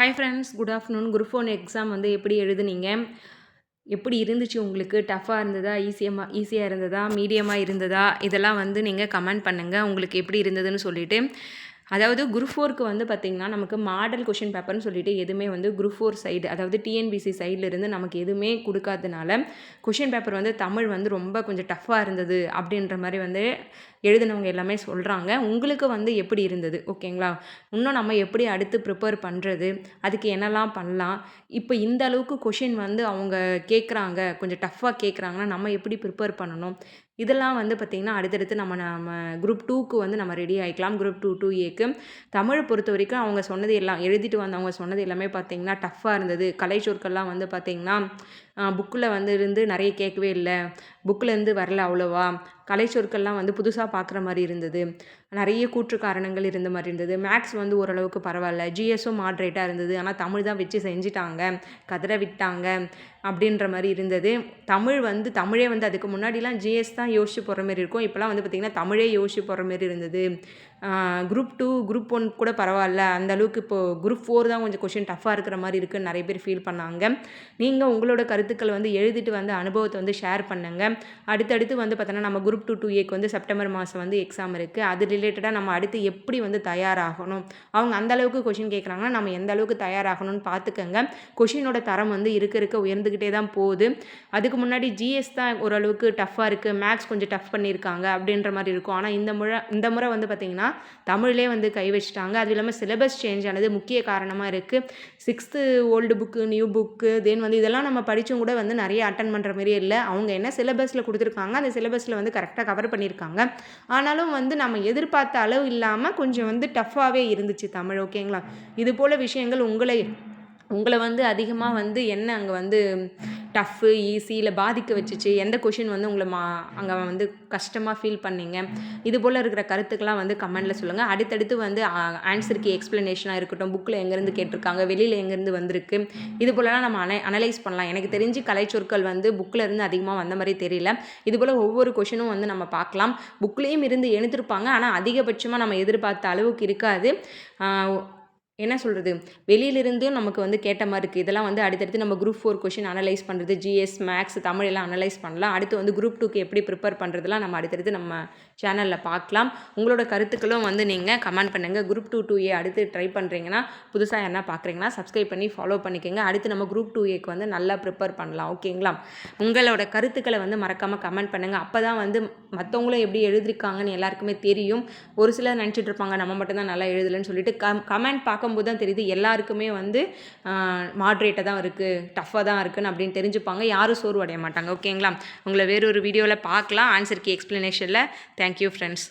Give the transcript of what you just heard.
Hi friends good afternoon group one exam வந்து எப்படி எழுதுனீங்க? எப்படி இருந்துச்சு உங்களுக்கு? டஃப்பாக இருந்ததா? ஈஸியமாக ஈஸியாக இருந்ததா? மீடியமாக இருந்ததா? இதெல்லாம் வந்து நீங்கள் கமெண்ட் பண்ணுங்கள் உங்களுக்கு எப்படி இருந்ததுன்னு சொல்லிவிட்டு அதாவது குரூப் ஃபோருக்கு வந்து பார்த்திங்கன்னா நமக்கு மாடல் கொஷின் பேப்பர்னு சொல்லிட்டு எதுவுமே வந்து குரூப் ஃபோர் சைடு அதாவது டிஎன்பிசி சைட்லேருந்து நமக்கு எதுவுமே கொடுக்காதனால கொஷின் பேப்பர் வந்து தமிழ் வந்து ரொம்ப கொஞ்சம் டஃப்பாக இருந்தது அப்படின்ற மாதிரி வந்து எழுதினவங்க எல்லாமே சொல்கிறாங்க உங்களுக்கு வந்து எப்படி இருந்தது? ஓகேங்களா? இன்னும் நம்ம எப்படி அடுத்து ப்ரிப்பேர் பண்ணுறது அதுக்கு என்னெல்லாம் பண்ணலாம்? இப்போ இந்த அளவுக்கு கொஷின் வந்து அவங்க கேட்குறாங்க கொஞ்சம் டஃப்பாக கேட்குறாங்கன்னா நம்ம எப்படி ப்ரிப்பேர் பண்ணணும்? இதெல்லாம் வந்து பார்த்திங்கன்னா அடுத்தடுத்து நம்ம நம்ம குரூப் டூக்கு வந்து நம்ம ரெடி ஆகிக்கலாம் குரூப் டூ டூ ஏக்கு தமிழ் பொறுத்த வரைக்கும் அவங்க சொன்னது எல்லாம் எழுதிட்டு வந்தவங்க சொன்னது எல்லாமே பார்த்திங்கன்னா டஃப்பாக இருந்தது. கலை சொற்கள்லாம் வந்து பார்த்திங்கன்னா புக்கில் வந்து இருந்து நிறைய கேட்கவே இல்லை. புக்கிலேருந்து வரல அவ்வளோவா. கலை சொற்கள்லாம் வந்து புதுசாக பார்க்குற மாதிரி இருந்தது. நிறைய கூற்று காரணங்கள் இருந்த மாதிரி இருந்தது. மேக்ஸ் வந்து ஓரளவுக்கு பரவாயில்ல. ஜிஎஸும் மாட்ரேட்டாக இருந்தது. ஆனால் தமிழ் தான் வச்சு செஞ்சிட்டாங்க. கதற விட்டாங்க. அப்படின்ற மாதிரி இருந்தது. தமிழ் வந்து தமிழே வந்து அதுக்கு முன்னாடிலாம் ஜிஎஸ் தான் யோசிச்சு போகிற மாதிரி இருக்கும். இப்போலாம் வந்து பார்த்திங்கன்னா தமிழே யோசிச்சு போகிற மாதிரி இருந்தது. குரூப் டூ குரூப் ஒன் கூட பரவாயில்ல. அந்த அளவுக்கு இப்போது குரூப் ஃபோர் தான் கொஞ்சம் கொஷின் டஃப்பாக இருக்கிற மாதிரி இருக்குன்னு நிறைய பேர் ஃபீல் பண்ணாங்க. நீங்கள் உங்களோட கருத்துக்கள் வந்து எழுதிட்டு வந்து அனுபவத்தை வந்து ஷேர் பண்ணுங்கள் அடுத்தடுத்து வந்து பார்த்தோன்னா நம்ம குரூப் டூ டூ ஏக்கு வந்து செப்டம்பர் மாதம் வந்து எக்ஸாம் இருக்குது அது ரிலேட்டடாக நம்ம அடுத்து எப்படி வந்து தயாராகணும்? அவங்க அந்த அளவுக்கு கொஷின் கேட்குறாங்கன்னா நம்ம எந்த அளவுக்கு தயாராகணும்னு பார்த்துக்கோங்க கொஷினோட தரம் வந்து இருக்க இருக்க உயர்ந்து உயர்ந்துக்கிட்டே தான் போகுது. அதுக்கு முன்னாடி ஜிஎஸ் தான் ஓரளவுக்கு டஃப்பாக இருக்குது மேக்ஸ் கொஞ்சம் டஃப் பண்ணியிருக்காங்க அப்படின்ற மாதிரி இருக்கும். ஆனால் இந்த முறை இந்த முறை வந்து பார்த்திங்கன்னா தமிழ்லே வந்து கை வச்சுட்டாங்க. அது இல்லாமல் சிலபஸ் சேஞ்ச் ஆனது முக்கிய காரணமாக இருக்குது sixth old book new book then வந்து இதெல்லாம் நம்ம படித்தும் கூட வந்து நிறைய அட்டன் பண்ணுற மாதிரியே இல்லை. அவங்க என்ன சிலபஸில் கொடுத்துருக்காங்க அந்த சிலபஸில் வந்து கரெக்டாக கவர் பண்ணியிருக்காங்க. ஆனாலும் வந்து நம்ம எதிர்பார்த்த அளவு இல்லாமல் கொஞ்சம் வந்து டஃப்பாகவே இருந்துச்சு தமிழ் ஓகேங்களா இது போல் விஷயங்கள் உங்களை உங்களை வந்து அதிகமாக வந்து என்ன அங்கே வந்து டஃப்பு ஈஸி இல்லை பாதிக்க வச்சுச்சு? எந்த கொஷின் வந்து உங்களை மா அங்கே வந்து கஷ்டமாக ஃபீல் பண்ணீங்க? இது போல் இருக்கிற கருத்துக்கெலாம் வந்து கமெண்டில் சொல்லுங்கள் அடுத்தடுத்து வந்து ஆன்சருக்கு எக்ஸ்ப்ளனேஷனாக இருக்கட்டும். புக்கில் எங்கேருந்து கேட்டிருக்காங்க? வெளியில் எங்கேருந்து வந்திருக்கு? இது போலலாம் நம்ம அன அனலைஸ் பண்ணலாம். எனக்கு தெரிஞ்சு கலைச்சொற்கள் வந்து புக்கில் இருந்து அதிகமாக வந்த மாதிரி தெரியல. இது போல் ஒவ்வொரு கொஷினும் வந்து நம்ம பார்க்கலாம். புக்லேயும் இருந்து எழுந்திருப்பாங்க ஆனால் அதிகபட்சமாக நம்ம எதிர்பார்த்த அளவுக்கு இருக்காது. என்ன சொல்கிறது வெளியிலிருந்து நமக்கு வந்து கேட்ட மாதிரி இருக்குது இதெல்லாம் வந்து அடுத்தடுத்து நம்ம குரூப் ஃபோர் கொஷின் அனலைஸ் பண்ணுறது ஜிஎஸ் மேக்ஸ் தமிழ் எல்லாம் அனலைஸ் பண்ணலாம். அடுத்து வந்து குரூப் டூக்கு எப்படி ப்ரிப்பேர் பண்ணுறதுலாம் நம்ம அடுத்தடுத்து நம்ம சேனலில் பார்க்கலாம். உங்களோட கருத்துக்களும் வந்து நீங்கள் கமெண்ட் பண்ணுங்கள் குரூப் டூ டூ ஏ அடுத்து ட்ரை பண்ணுறீங்கன்னா புதுசாக என்ன பார்க்குறீங்கன்னா சப்ஸ்கிரைப் பண்ணி ஃபாலோ பண்ணிக்கோங்க. அடுத்து நம்ம குரூப் டூ ஏக்கு வந்து நல்லா ப்ரிப்பேர் பண்ணலாம். ஓகேங்களா உங்களோட கருத்துக்களை வந்து மறக்காமல் கமெண்ட் பண்ணுங்கள் அப்போ தான் வந்து மற்றவங்களும் எப்படி எழுதிருக்காங்கன்னு எல்லாருக்குமே தெரியும். ஒரு சிலர் நினச்சிட்டு இருப்பாங்க நம்ம மட்டும்தான் நல்லா எழுதலைன்னு சொல்லிட்டு. கம் கமெண்ட் பார்க்க பார்க்கும்போது தான் தெரியுது எல்லாருக்குமே வந்து மாட்ரேட்டாக தான் இருக்குது டஃப்பாக தான் இருக்குன்னு அப்படின்னு தெரிஞ்சுப்பாங்க. யாரும் சோர்வு அடைய மாட்டாங்க ஓகேங்களா உங்களை வேறொரு வீடியோவில் பார்க்கலாம். ஆன்சருக்கு எக்ஸ்ப்ளனேஷனில் தேங்க்யூ ஃப்ரெண்ட்ஸ்